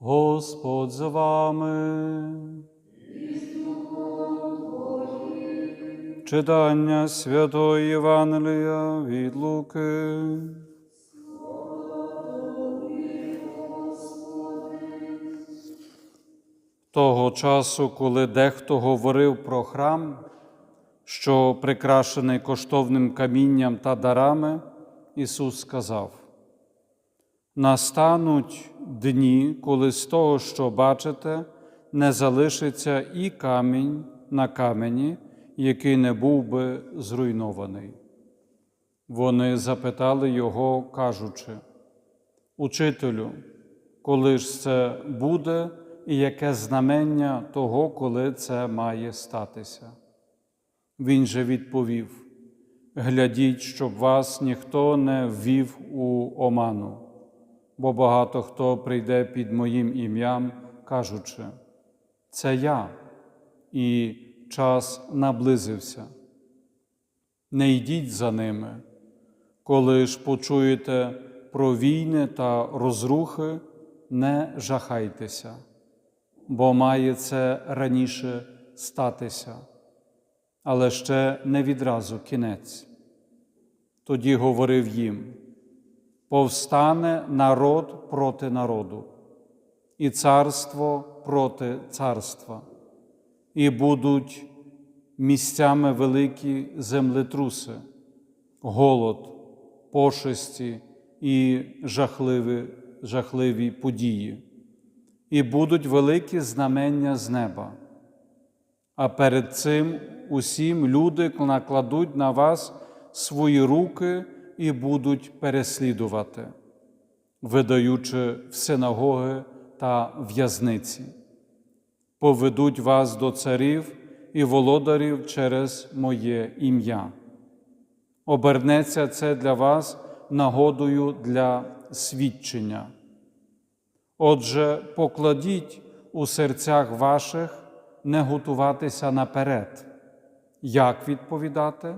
Господь з вами. Читання Святої Євангелія від Луки. Того часу, коли дехто говорив про храм, що прикрашений коштовним камінням та дарами, Ісус сказав: Настануть дні, коли з того, що бачите, не залишиться і камінь на камені, який не був би зруйнований. Вони запитали його, кажучи, Учителю, коли ж це буде, і яке знамення того, коли це має статися? Він же відповів: Глядіть, щоб вас ніхто не ввів у оману, бо багато хто прийде під моїм ім'ям, кажучи, це я, і час наблизився. Не йдіть за ними, коли ж почуєте про війни та розрухи, не жахайтеся, бо має це раніше статися але ще не відразу кінець. Тоді говорив їм: повстане народ проти народу, і царство проти царства, і будуть місцями великі землетруси, голод, пошесті і жахливі, жахливі події, і будуть великі знамення з неба. А перед цим усім люди накладуть на вас свої руки і будуть переслідувати, видаючи в синагоги та в'язниці, поведуть вас до царів і володарів через моє ім'я. Обернеться це для вас нагодою для свідчення. Отже, покладіть у серцях ваших не готуватися наперед. Як відповідати?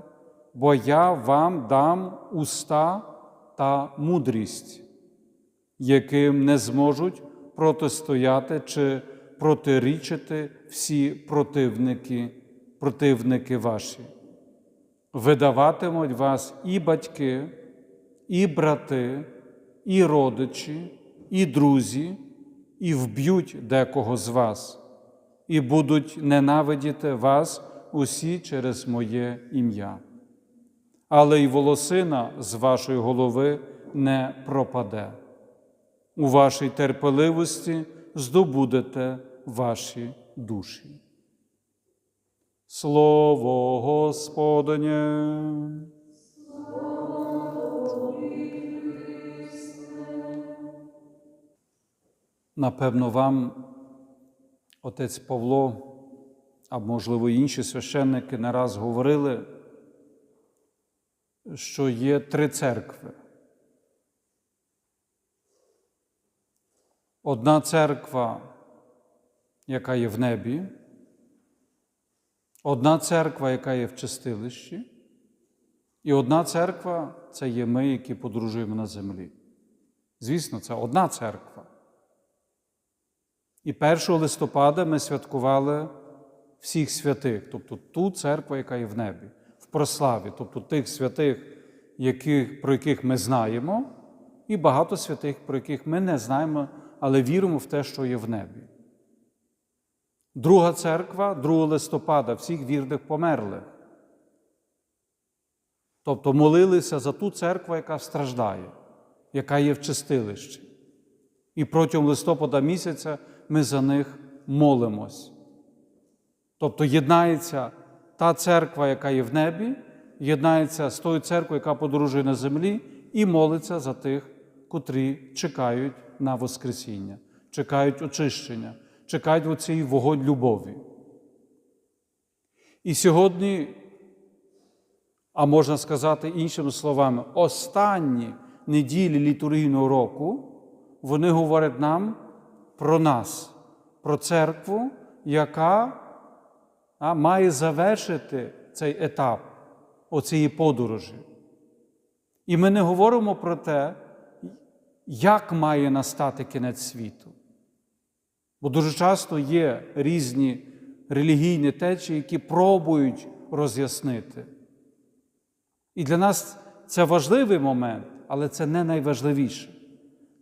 Бо я вам дам уста та мудрість, яким не зможуть протистояти чи протирічити всі противники, противники ваші. Видаватимуть вас і батьки, і брати, і родичі, і друзі, і вб'ють декого з вас і будуть ненавидіти вас усі через моє ім'я. Але й волосина з вашої голови не пропаде. У вашій терпеливості здобудете ваші душі. Слово Господнє. Напевно, вам отець Павло, а можливо, інші священники не раз говорили, що є три церкви. Одна церква, яка є в небі, одна церква, яка є в чистилищі, і одна церква це є ми, які подружуємо на землі. Звісно, це одна церква. І 1 листопада ми святкували всіх святих, тобто ту церкву, яка є в небі, прославі, тобто тих святих, яких, про яких ми знаємо, і багато святих, про яких ми не знаємо, але віримо в те, що є в небі. Друга церква, 2 листопада, всіх вірних померлих. Тобто молилися за ту церкву, яка страждає, яка є в чистилищі. І протягом листопада місяця ми за них молимось. Тобто єднається та церква, яка є в небі, єднається з тою церквою, яка подорожує на землі, і молиться за тих, котрі чекають на Воскресіння, чекають очищення, чекають оцій вогонь любові. І сьогодні, а можна сказати іншими словами, останні неділі літургійного року вони говорять нам про нас, про церкву, яка а, має завершити цей етап оцієї подорожі. І ми не говоримо про те, як має настати кінець світу. Бо дуже часто є різні релігійні течії, які пробують роз'яснити. І для нас це важливий момент, але це не найважливіше.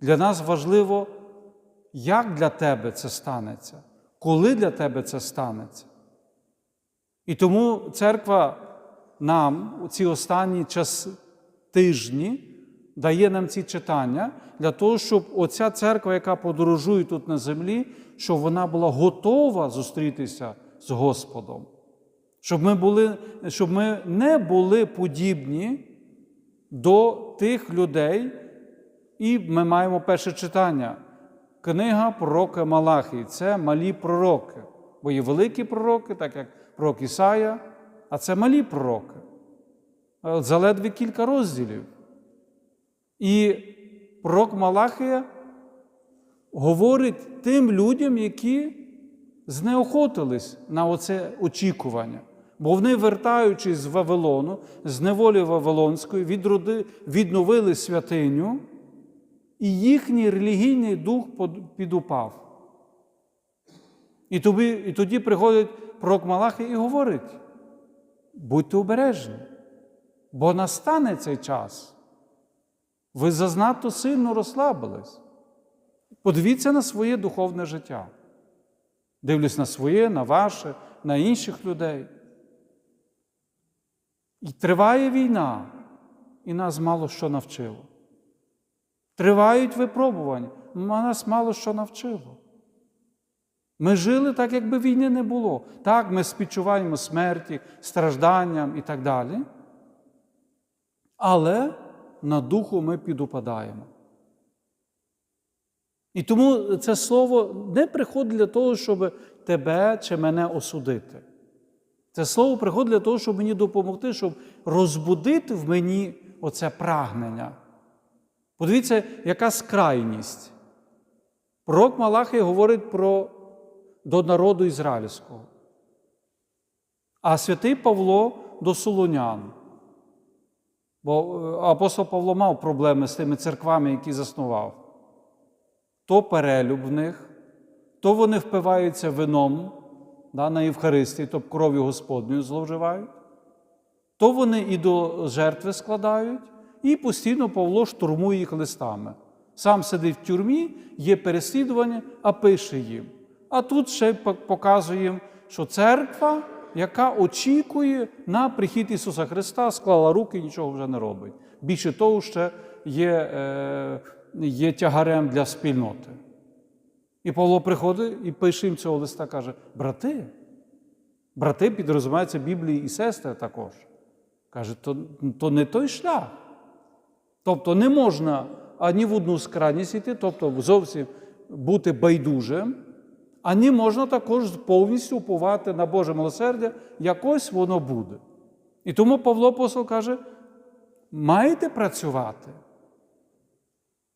Для нас важливо, як для тебе це станеться, коли для тебе це станеться. І тому церква нам у ці останні час, тижні дає нам ці читання для того, щоб оця церква, яка подорожує тут на землі, щоб вона була готова зустрітися з Господом. Щоб ми, були, щоб ми не були подібні до тих людей, і ми маємо перше читання. Книга пророка Малахії це малі пророки. Бо є великі пророки, так як пророк Ісая, а це малі пророки. Заледве кілька розділів. І пророк Малахія говорить тим людям, які знеохотились на оце очікування. Бо вони, вертаючись з Вавилону, з неволі Вавилонської, відроди, відновили святиню, і їхній релігійний дух підупав. І тоді, і приходить пророк Малахи і говорить: будьте обережні, бо настане цей час. Ви зазнато сильно розслабились. Подивіться на своє духовне життя. Дивлюсь на своє, на ваше, на інших людей. І триває війна, і нас мало що навчило. Тривають випробування, а нас мало що навчило. Ми жили так, якби війни не було. Так, ми співчуваємо смерті, стражданням і так далі. Але на духу ми підупадаємо. І тому це слово не приходить для того, щоб тебе чи мене осудити. Це слово приходить для того, щоб мені допомогти, щоб розбудити в мені оце прагнення. Подивіться, яка скрайність. Пророк Малахій говорить про до народу ізраїльського. А святий Павло до Солонян. Бо апостол Павло мав проблеми з тими церквами, які заснував. То перелюб в них, то вони впиваються вином да, на Євхаристії, тобто кров'ю Господньою зловживають, то вони і до жертви складають, і постійно Павло штурмує їх листами. Сам сидить в тюрмі, є переслідування, а пише їм. А тут ще показує їм, що церква, яка очікує на прихід Ісуса Христа, склала руки і нічого вже не робить. Більше того, ще є, е, є тягарем для спільноти. І Павло приходить і пише їм цього листа, каже: брати, брати підрозумаються Біблії і сестри також. Каже, то, то не той шлях. Тобто не можна ані в одну скрайність йти, тобто зовсім бути байдужим, ані можна також повністю уповати на Боже милосердя, якось воно буде. І тому Павло Апостол каже: маєте працювати.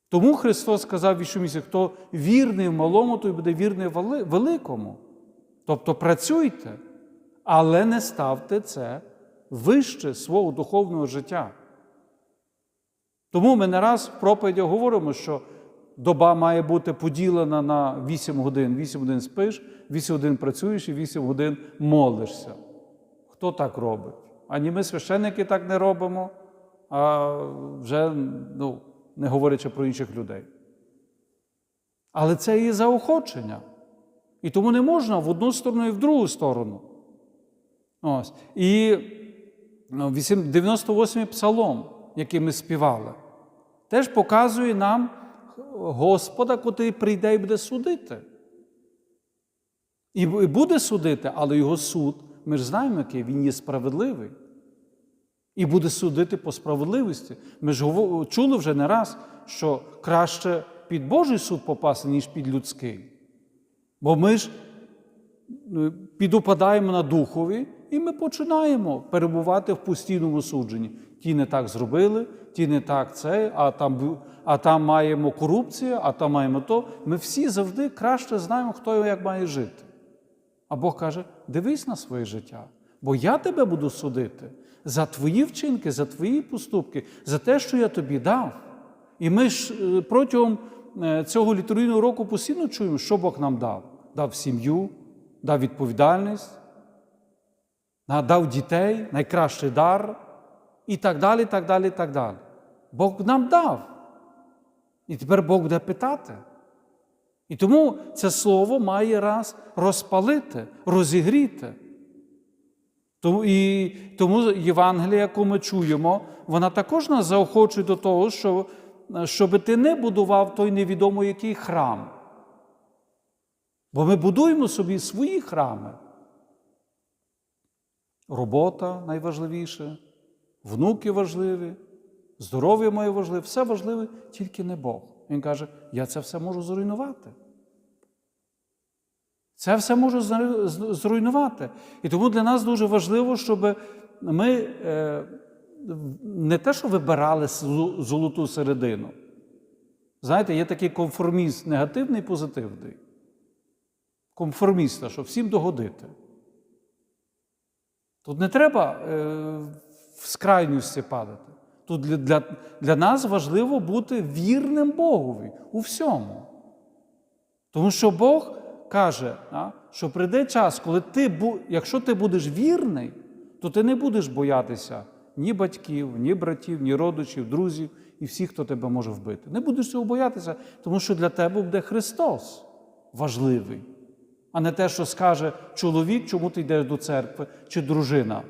Тому Христос сказав в хто вірний в малому, той буде вірний в великому. Тобто працюйте, але не ставте це вище свого духовного життя. Тому ми не раз в проповідях говоримо, що доба має бути поділена на 8 годин. 8 годин спиш, 8 годин працюєш і 8 годин молишся. Хто так робить? Ані ми священники так не робимо, а вже ну, не говорячи про інших людей. Але це є заохочення. І тому не можна в одну сторону і в другу сторону. Ось. І 98-й псалом, який ми співали, теж показує нам Господа, котрий прийде і буде судити. І буде судити, але його суд, ми ж знаємо, який він є справедливий. І буде судити по справедливості. Ми ж чули вже не раз, що краще під Божий суд попасти, ніж під людський. Бо ми ж підопадаємо на духові, і ми починаємо перебувати в постійному судженні. Ті не так зробили, ті не так це, а там а там маємо корупцію, а там маємо то. Ми всі завжди краще знаємо, хто як має жити. А Бог каже: дивись на своє життя, бо я тебе буду судити за твої вчинки, за твої поступки, за те, що я тобі дав. І ми ж протягом цього літургійного року постійно чуємо, що Бог нам дав. дав сім'ю, дав відповідальність, дав дітей, найкращий дар і так далі, так далі, так далі. Бог нам дав. І тепер Бог буде питати. І тому це слово має раз розпалити, розігріти. Тому, і, тому Євангелія, яку ми чуємо, вона також нас заохочує до того, що, щоб ти не будував той невідомо який храм. Бо ми будуємо собі свої храми. Робота найважливіше, внуки важливі, здоров'я моє важливе, все важливе, тільки не Бог. Він каже, я це все можу зруйнувати. Це все можу зруйнувати. І тому для нас дуже важливо, щоб ми е, не те, що вибирали золоту середину. Знаєте, є такий конформіст негативний і позитивний. Конформіста, щоб всім догодити. Тут не треба е, в скрайності падати. Тут для, для, нас важливо бути вірним Богові у всьому. Тому що Бог каже, що прийде час, коли ти, якщо ти будеш вірний, то ти не будеш боятися ні батьків, ні братів, ні родичів, друзів і всіх, хто тебе може вбити. Не будеш цього боятися, тому що для тебе буде Христос важливий, а не те, що скаже чоловік, чому ти йдеш до церкви, чи дружина.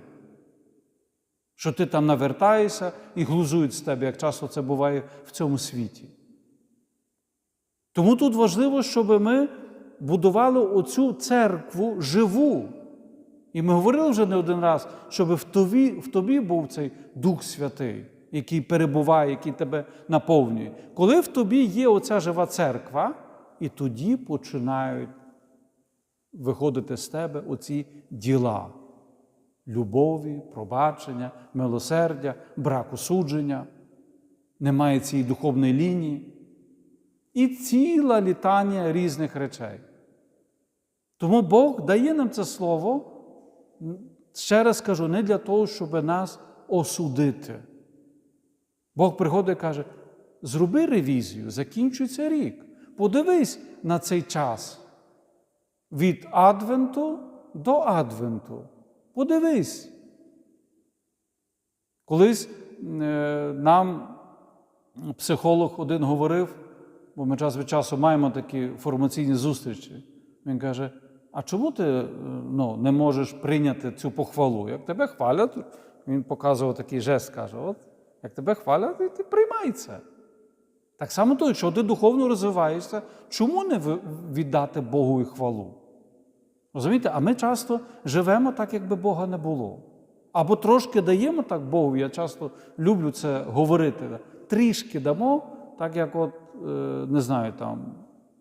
Що ти там навертаєшся і глузують з тебе, як часто це буває в цьому світі. Тому тут важливо, щоб ми будували оцю церкву живу. І ми говорили вже не один раз, щоб в тобі, в тобі був цей Дух Святий, який перебуває, який тебе наповнює. Коли в тобі є оця жива церква, і тоді починають виходити з тебе оці діла любові, пробачення, милосердя, браку судження, немає цієї духовної лінії і ціла літання різних речей. Тому Бог дає нам це слово, ще раз кажу, не для того, щоб нас осудити. Бог приходить і каже: зроби ревізію, закінчується рік. Подивись на цей час від Адвенту до Адвенту. Подивись. Колись е, нам психолог один говорив, бо ми час від часу маємо такі формаційні зустрічі. Він каже: а чому ти е, ну, не можеш прийняти цю похвалу? Як тебе хвалять, він показував такий жест, каже: от, як тебе хвалять, ти, ти приймай це. Так само то, якщо ти духовно розвиваєшся, чому не віддати Богу і хвалу? Розумієте, а ми часто живемо так, якби Бога не було. Або трошки даємо так Богу, я часто люблю це говорити. Трішки дамо, так як от, е, не знаю, там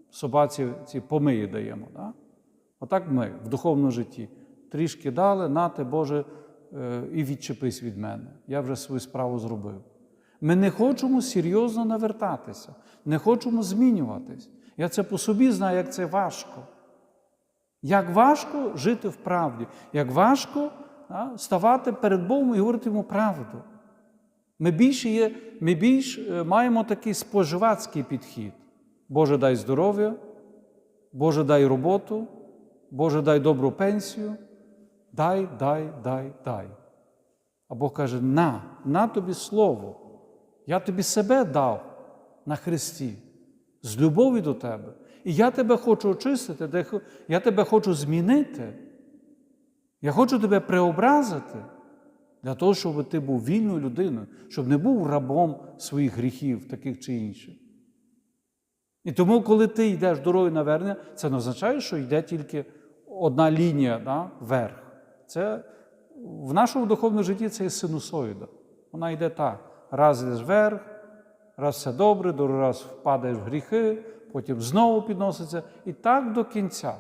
собаці ці помиї даємо. Да? Отак ми в духовному житті. Трішки дали, нате, Боже, е, і відчепись від мене. Я вже свою справу зробив. Ми не хочемо серйозно навертатися, не хочемо змінюватись. Я це по собі знаю, як це важко. Як важко жити в правді, як важко а, ставати перед Богом і говорити йому правду. Ми більше є, ми більш е, маємо такий споживацький підхід. Боже, дай здоров'я, Боже, дай роботу, Боже, дай добру пенсію, дай, дай, дай, дай. А Бог каже: на, на тобі слово. Я тобі себе дав на Христі з любові до тебе. І я тебе хочу очистити, я тебе хочу змінити. Я хочу тебе преобразити для того, щоб ти був вільною людиною, щоб не був рабом своїх гріхів, таких чи інших. І тому, коли ти йдеш дорогою навернення, це не означає, що йде тільки одна лінія да, вверх. Це в нашому духовному житті це є синусоїда. Вона йде так. Раз йдеш вверх, раз все добре, другий раз впадаєш в гріхи, потім знову підноситься. І так до кінця.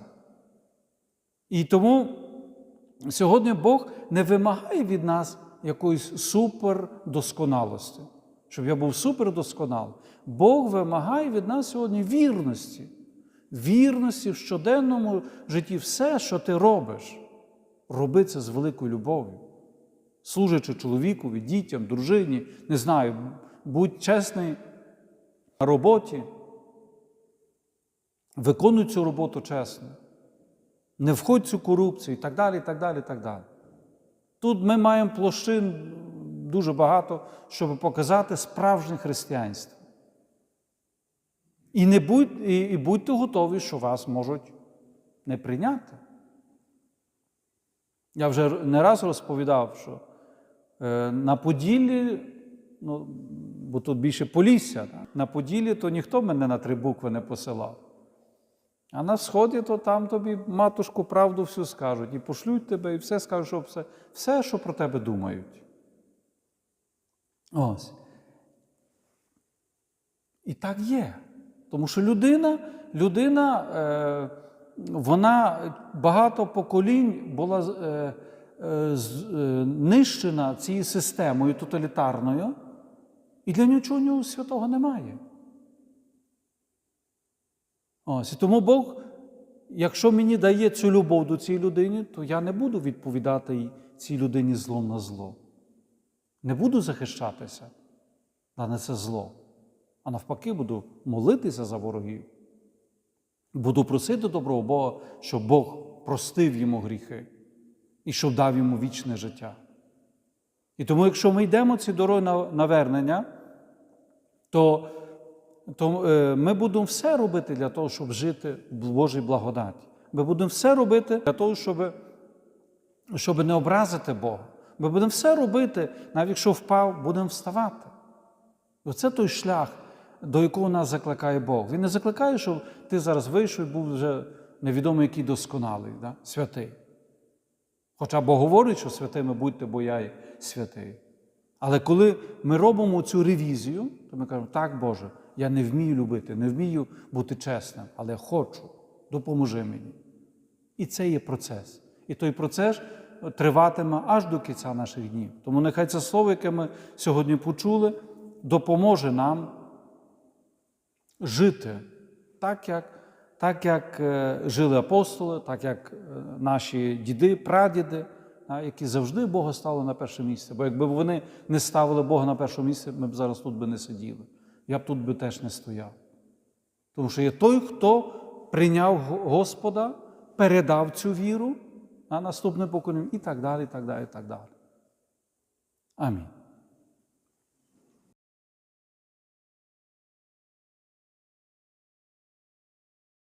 І тому сьогодні Бог не вимагає від нас якоїсь супердосконалості, щоб я був супердосконалий. Бог вимагає від нас сьогодні вірності, вірності в щоденному житті. Все, що ти робиш, роби це з великою любов'ю. Служачи чоловікові, дітям, дружині, не знаю, будь чесний на роботі, виконуй цю роботу чесно. не входь в цю корупцію і так далі, і так далі, і так далі. Тут ми маємо площин дуже багато, щоб показати справжнє християнство. І, не будь, і, і будьте готові, що вас можуть не прийняти. Я вже не раз розповідав, що е, на Поділлі, ну, бо тут більше Полісся, на Поділлі то ніхто мене на три букви не посилав. А на сході, то там тобі матушку правду всю скажуть, і пошлють тебе, і все скажуть, що все, все, що про тебе думають. Ось. І так є. Тому що людина, людина е, вона багато поколінь була е, е, е, нищена цією системою тоталітарною, і для нічого святого немає. Ось, і тому Бог, якщо мені дає цю любов до цієї людини, то я не буду відповідати цій людині злом на зло. Не буду захищатися на це зло, а навпаки, буду молитися за ворогів. Буду просити доброго Бога, щоб Бог простив йому гріхи і щоб дав йому вічне життя. І тому, якщо ми йдемо ці дороги навернення, то, то е, ми будемо все робити для того, щоб жити в Божій благодаті. Ми будемо все робити для того, щоб, щоб не образити Бога. Ми будемо все робити, навіть якщо впав, будемо вставати. Оце той шлях, до якого нас закликає Бог. Він не закликає, щоб ти зараз вийшов і був вже невідомо який досконалий, да? святий. Хоча Бог говорить, що святими будьте, бо я є святий. Але коли ми робимо цю ревізію, то ми кажемо, так, Боже, я не вмію любити, не вмію бути чесним, але хочу, допоможи мені. І це є процес. І той процес триватиме аж до кінця наших днів. Тому нехай це слово, яке ми сьогодні почули, допоможе нам жити так, як, так, як е, жили апостоли, так як е, наші діди, прадіди, які завжди Бога ставили на перше місце. Бо якби вони не ставили Бога на перше місце, ми б зараз тут би не сиділи. Я б тут би теж не стояв. Тому що є той, хто прийняв Господа, передав цю віру на наступне покоління і так далі, і так далі, і так далі. Амінь.